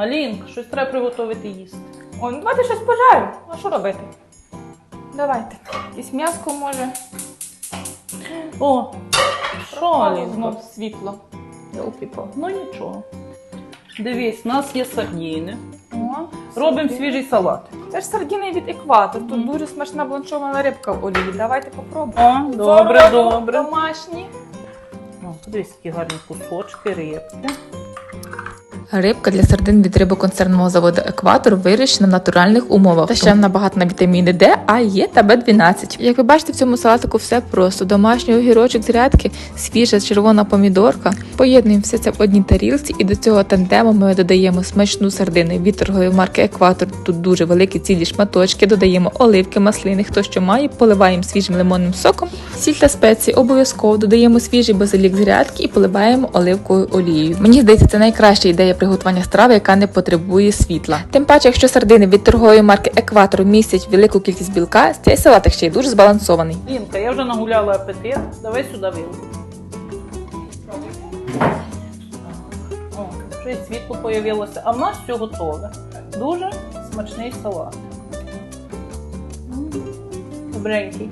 Алінка, щось треба приготувати їсти. О, ну давайте щось пожарю. А що робити? Давайте. Якесь м'яско може. О, що, Алінка? Знов світло. Йолки-пал. Ну нічого. Дивись, у нас є сардіни. О, Робимо свіжий салат. Це ж сардіни від екватор. Тут дуже смачна бланшована рибка в олії. Давайте попробуємо. О, добре, Зробимо добре. Домашні. О, подивись, які гарні кусочки рибки. Рибка для сардин від рибоконцерного заводу Екватор вирощена в натуральних умовах. Та ще набагато на вітаміни Д, А, Є та Б12. Як ви бачите, в цьому салатику все просто: домашній огірочок з рядки, свіжа червона помідорка. Поєднуємо все це в одній тарілці, і до цього тандему ми додаємо смачну сардину від торгової марки Екватор. Тут дуже великі цілі шматочки. Додаємо оливки, маслини, хто що має, поливаємо свіжим лимонним соком, сіль та спеції. Обов'язково додаємо свіжий базилік з рядки і поливаємо оливковою олією. Мені здається, це найкраща ідея приготування страви, яка не потребує світла. Тим паче, якщо сардини від торгової марки Екватор містять велику кількість білка, цей салатик ще й дуже збалансований. Лінка, я вже нагуляла апетит. Давай сюди вилку. О, вже й світло появилося. А в нас все готове. Дуже смачний салат. Добренький.